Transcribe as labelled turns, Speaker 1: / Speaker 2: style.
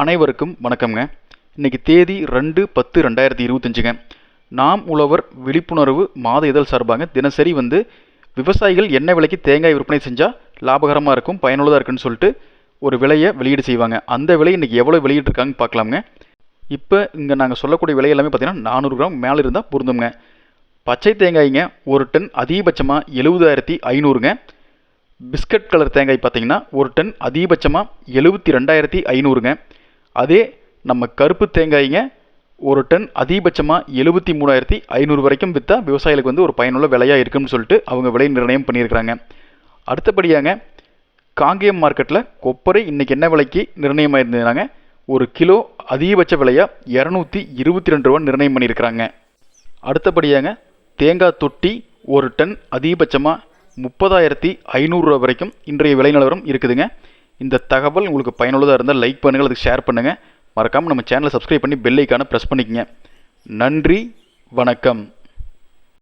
Speaker 1: அனைவருக்கும் வணக்கம்ங்க. இன்னைக்கு தேதி ரெண்டு பத்து ரெண்டாயிரத்தி இருபத்தஞ்சுங்க. நாம் உழவர் விழிப்புணர்வு மாத இதழ் சார்பாங்க. தினசரி வந்து விவசாயிகள் என்ன விலைக்கு தேங்காய் விற்பனை செஞ்சால் லாபகரமாக இருக்கும் பயனுள்ளதாக இருக்குன்னு சொல்லிட்டு ஒரு விலையை வெளியீடு செய்வாங்க. அந்த விலை இன்றைக்கி எவ்வளோ வெளியிட்டிருக்காங்கன்னு பார்க்கலாமுங்க. இப்போ இங்கே நாங்கள் சொல்லக்கூடிய விலை எல்லாமே பார்த்திங்கன்னா நானூறு கிராம் மேலே இருந்தால் பொருந்துங்க பச்சை தேங்காய்ங்க ஒரு டன் அதிகபட்சமாக எழுபதாயிரத்தி ஐநூறுங்க. பிஸ்கட் கலர் தேங்காய் பார்த்தீங்கன்னா ஒரு டன் அதிகபட்சமாக எழுபத்தி ரெண்டாயிரத்தி ஐநூறுங்க. அதே நம்ம கருப்பு தேங்காய்ங்க ஒரு டன் அதிகபட்சமாக எழுபத்தி மூணாயிரத்தி ஐநூறு வரைக்கும் விற்றா விவசாயிகளுக்கு வந்து ஒரு பயனுள்ள விலையாக இருக்குன்னு சொல்லிட்டு அவங்க விலை நிர்ணயம் பண்ணியிருக்கிறாங்க. அடுத்தபடியாங்க காங்கேயம் மார்க்கெட்டில் கொப்பரை இன்றைக்கி என்ன விலைக்கு நிர்ணயம் ஆயிருந்ததுனாங்க ஒரு கிலோ அதிகபட்ச விலையாக இரநூத்தி இருபத்தி ரெண்டு ரூபா நிர்ணயம் பண்ணியிருக்கிறாங்க. அடுத்தபடியாங்க தேங்காய் தொட்டி ஒரு டன் அதிகபட்சமாக முப்பதாயிரத்தி ஐநூறுரூவா வரைக்கும் இன்றைய விலை நிலவரம் இருக்குதுங்க. இந்த தகவல் உங்களுக்கு பயனுள்ளதாக இருந்தால் லைக் பண்ணுங்கள் அதுக்கு ஷேர் பண்ணுங்கள் மறக்காமல் நம்ம சேனலை சப்ஸ்கிரைப் பண்ணி பெல்லைக்கான ப்ரெஸ் பண்ணிக்கங்க. நன்றி வணக்கம்.